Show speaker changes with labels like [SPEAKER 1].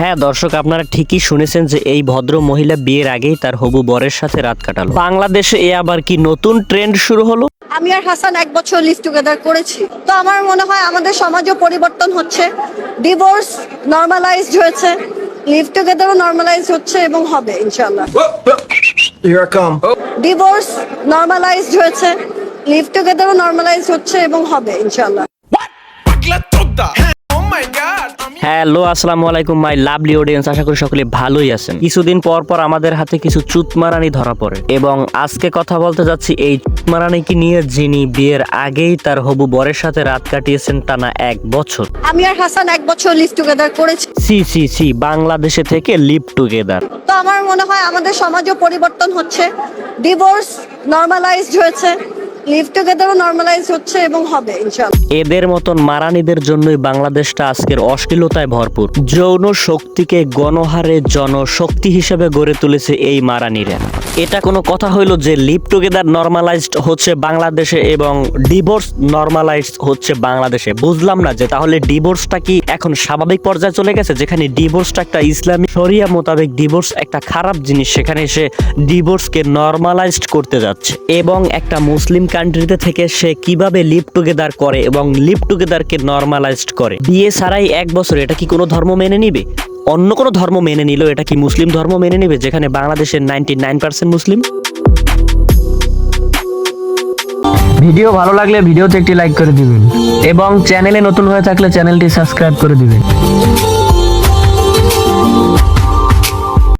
[SPEAKER 1] হ্যাঁ দর্শক আপনারা ঠিকই শুনেছেন যে এই ভদ্র মহিলা বিয়ের আগেই তার হবু বরের সাথে রাত কাটালো। বাংলাদেশে এ আবার কি নতুন ট্রেন্ড শুরু হলো?
[SPEAKER 2] আমি আর হাসান এক বছর লিভ টুগেদার করেছি। তো আমার মনে হয় আমাদের সমাজও পরিবর্তন হচ্ছে। ডিভোর্স নর্মালাইজড হয়েছে। লিভ টুগেদারও নর্মালাইজ হচ্ছে এবং হবে
[SPEAKER 3] come.
[SPEAKER 2] ডিভোর্স নর্মালাইজড হয়েছে। লিভ টুগেদারও নর্মালাইজ হচ্ছে এবং হবে ইনশাল্লাহ
[SPEAKER 1] হ্যালো আসসালামু আলাইকুম মাই লাভলি অডিয়েন্স আশা করি সকলে ভালোই আছেন। কিছুদিন পর পর আমাদের হাতে কিছু চুতমারানি ধরা পড়ে। এবং আজকে কথা বলতে যাচ্ছি এই চুতমারানিকে নিয়ে যিনি বিয়ের আগেই তার হবু বরের সাথে রাত কাটিয়েছেন টানা এক বছর।
[SPEAKER 2] আমি আর হাসান এক বছর লিভ টুগেদার করেছি।
[SPEAKER 1] সি সি সি বাংলাদেশে থেকে লিভ টুগেদার
[SPEAKER 2] তো আমার মনে হয় আমাদের সমাজও পরিবর্তন হচ্ছে। ডিভোর্স নর্মালাইজড হয়েছে। লিভ টুগেদারও নর্মালাইজ হচ্ছে এবং হবে, ইনশাআল্লাহ।
[SPEAKER 1] এদের মতন মারানিদের জন্যই বাংলাদেশটা আজকের অশ্লীলতায় ভরপুর। যৌন শক্তিকে গণহারে জনশক্তি হিসেবে গড়ে তুলেছে এই মারানিরা। এটা কোনো কথা হইল যে লিভ টুগেদার নর্মালাইজড হচ্ছে বাংলাদেশে এবং ডিভোর্স নর্মালাইজড হচ্ছে বাংলাদেশে। বুঝলাম না যে তাহলে ডিভোর্সটা কি এখন স্বাভাবিক পর্যায়ে চলে গেছে? যেখানে ডিভোর্সটা একটা ইসলামী শরিয়া মোতাবেক ডিভোর্স একটা খারাপ জিনিস, সেখানে সে ডিভোর্সকে নর্মালাইজড করতে যাচ্ছে। এবং একটা মুসলিম কান্ট্রিতে থেকে সে কীভাবে লিভ টুগেদার করে এবং লিভ টুগেদারকে নর্মালাইজড করে? বিয়ে ছাড়াই এক বছর, এটা কি কোনো ধর্ম মেনে নিবে? অন্য কোনো ধর্ম মেনে নিল, এটা কি মুসলিম ধর্ম মেনে নিবে, যেখানে বাংলাদেশের নাইনটি নাইন পার্সেন্ট মুসলিম?
[SPEAKER 4] ভিডিও ভালো লাগলে ভিডিওতে একটি লাইক করে দিবেন। এবং চ্যানেলে নতুন হয়ে থাকলে চ্যানেলটি সাবস্ক্রাইব করে দিবেন।